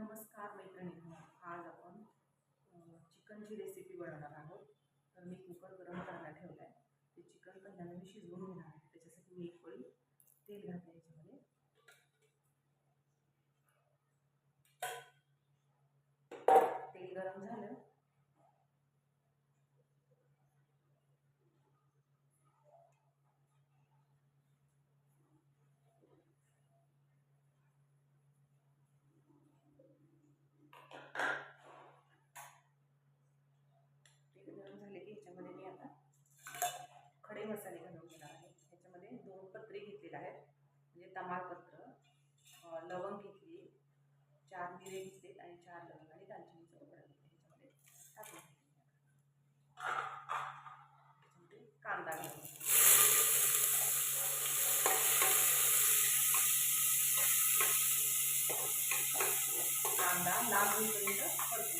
नमस्कार मैत्रिणींनो आज आपण चिकनची रेसिपी बनवणार आहोत. तर मी कुकर गरम करायला ठेवला आहे ते चिकन पहिल्यांदा मी शिजवून घेणार आहे. त्याच्यासाठी मी एक पळी तेल घालते याच्यामध्ये तेल गरम झालं तेल गरम झाले की ह्याच्यामध्ये मी आता खडे मसाले घालून घेणार आहे ह्याच्यामध्ये दोन पत्रे घेतलेले आहेत म्हणजे तमालपत्र लवंग घेतली चार मिरे घेतले आणि चार लवंग आणि दालचिनीचा तुकडा घेतला ह्याच्यामध्ये टाकून त्याच्यामध्ये कांदा घालून. कांदा लाल होईपर्यंत परतून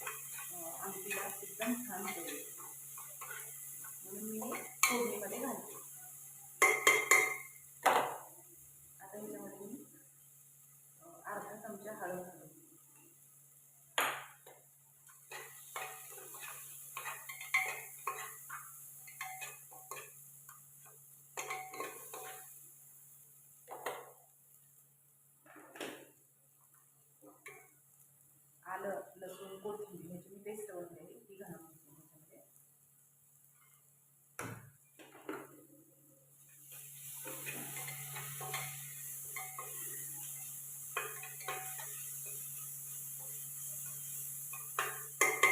आलं लसूण कोथिंबीर ह्याची मी पेस्ट बनवलेली ती घालून घेते ह्याच्यामध्ये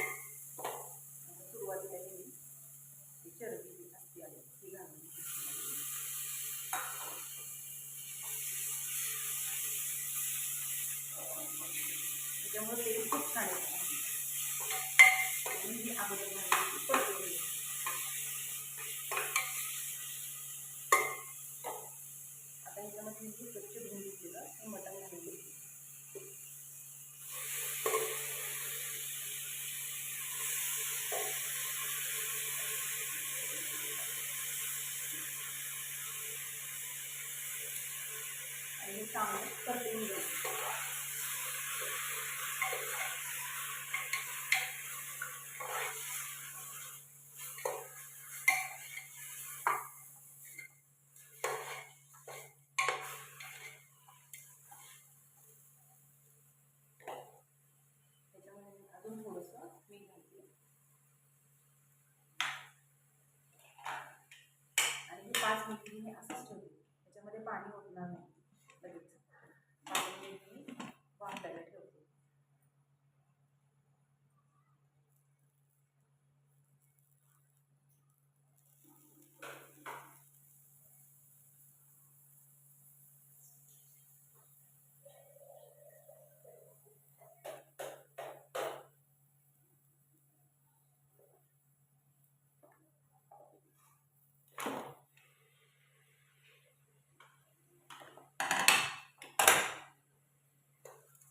आता सुरुवातीला हे मी ती चरबी जी असते आली ती घालून घेते ह्याच्यामध्ये. त्याच्यामुळे तेल खूप छान येतं म्हणून ही अगोदर घालायची परतून घ्यायची. आता स्वच्छ धुवून घेतलेलं हे मटण घालून आणि हे चांगलं परतून घ्यायचं त्याच्यामध्ये मी अजून थोडंसं मीठ घालते आणि हे पाच मिनिटी असं ठेवली असंच त्याच्यामध्ये पाणी ओतणार नाही. लगेच पाच मिनिट मी वाफायला ठेवते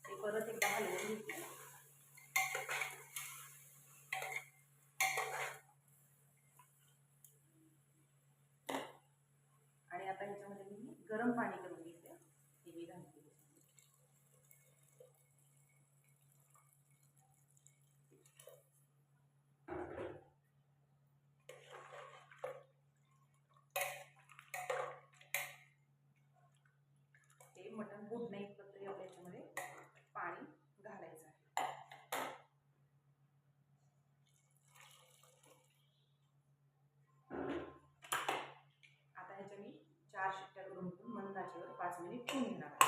ते परत एकदा हलवून घेते आणि आता ह्याच्यामध्ये मी गरम पाणी करून घेते हे मी घालते हे। मटण बुडणे इतपत एवढं याच्यामध्ये पाणी घालायचं आहे आता ह्याच्या मी चार शिट्ट्या करून घेऊन मंद आचेवर पाच मिनिट ठेवून घेणार आहे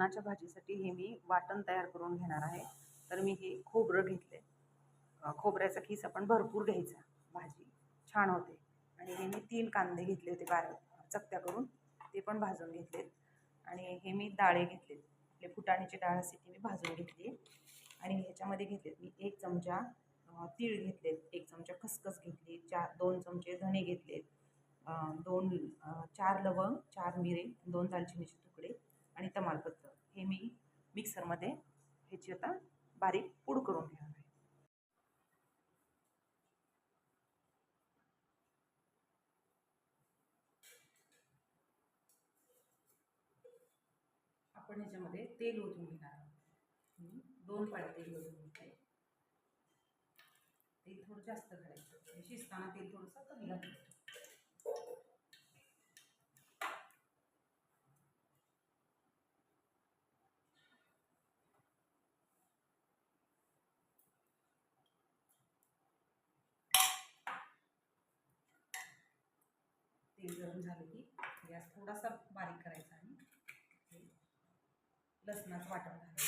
नाच्या भाजीसाठी हे मी वाटण तयार करून घेणार आहे. तर मी हे खोबरं घेतले खोबऱ्याचा खीस आपण भरपूर घ्यायचा. भाजी छान होते. आणि हे मी तीन कांदे घेतले होते बार चकत्या करून. ते पण भाजून घेतले आणि हे मी डाळे घेतले आपले फुटाण्याची डाळ असते ती मी भाजून घेतली. आणि ह्याच्यामध्ये घेतलेत मी एक चमचा तीळ घेतलेत. एक चमचा खसखस घेतली. चार दोन चमचे धणे घेतलेत. दोन चार लवंग चार मिरे दोन दालचिनीचे तुकडे आणि तमालपत्र. हे मी मिक्सरमध्ये ह्याची आता बारीक पूड करून घेणार आहे. आपण ह्याच्यामध्ये तेल ओतून घेणार आहोत. दोन पाळ्या तेल ओतून घेते तेल थोडं जास्त घालायचं म्हणजे शिजताना तेल थोडंसं कमी घालायचं. तेल गरम झालं की गॅस थोडासा बारीक करायचा आणि लसणाचं वाटण घालायचं.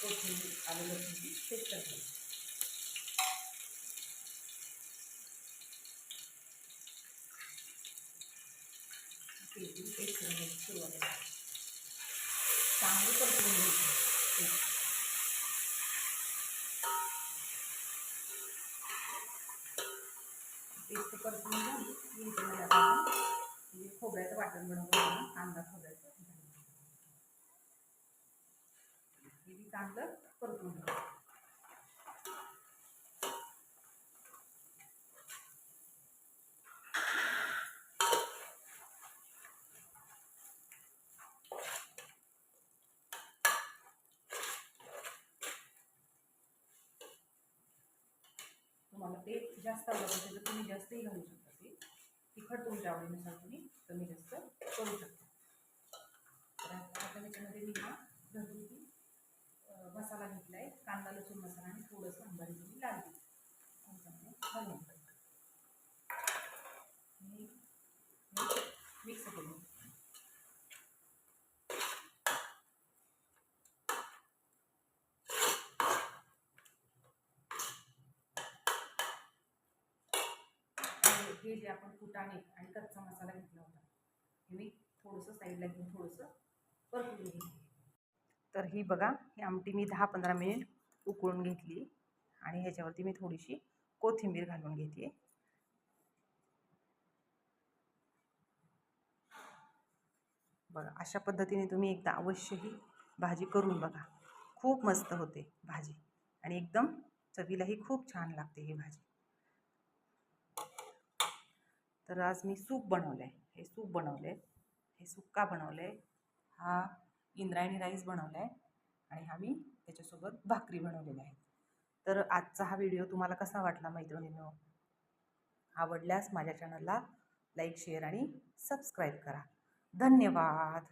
कोथिंबीर आलं लसूणची पेस्ट करायची पेस्ट करायची सुरुवात चांगली परतून घ्यायची पेस्ट परतून झाली की त्याच्यामध्ये आता आपण हे खोबऱ्याचं वाटण बनवलं कांदा खोबऱ्याचं. हे बी चांगलं परतून घ्यायचं तुम्हाला ते जास्त आवडतं त्याचं तुम्ही जास्तही घालू शकता. तिखट तुमच्या आवडीनुसार तुम्ही कमी जास्त करू शकता. तर आता त्याच्यामध्ये मी हा घरगुती मसाला घेतला आहे कांदा लसूण मसाला आणि थोडंसं अंबारी तुम्ही लाल तिखट ह्याच्यामध्ये घालून टाका. आणि मिक्स करून आणि हे जे आपण फुटाणे आणि कच्चा मसाला घेतला होता. हे मी थोडंसं साईडला घेऊन थोडंसं परतून घेतली तर ही बघा ही आमटी मी दहा पंधरा मिनिट उकळून घेतली आणि ह्याच्यावरती मी थोडीशी कोथिंबीर घालून घेते. बघा अशा पद्धतीने तुम्ही एकदा अवश्य ही भाजी करून बघा. खूप मस्त होते भाजी आणि एकदम चवीलाही खूप छान लागते ही भाजी. तर आज मी सूप बनवलं आहे हे सूप बनवलं आहे हे सुक्का बनवलं आहे हा इंद्रायणी राईस बनवला आहे आणि हा मी त्याच्यासोबत भाकरी बनवलेल्या आहेत. तर आजचा हा व्हिडिओ तुम्हाला कसा वाटला मैत्रिणींनो? आवडल्यास माझ्या चॅनलला लाईक शेअर आणि सबस्क्राईब करा. धन्यवाद!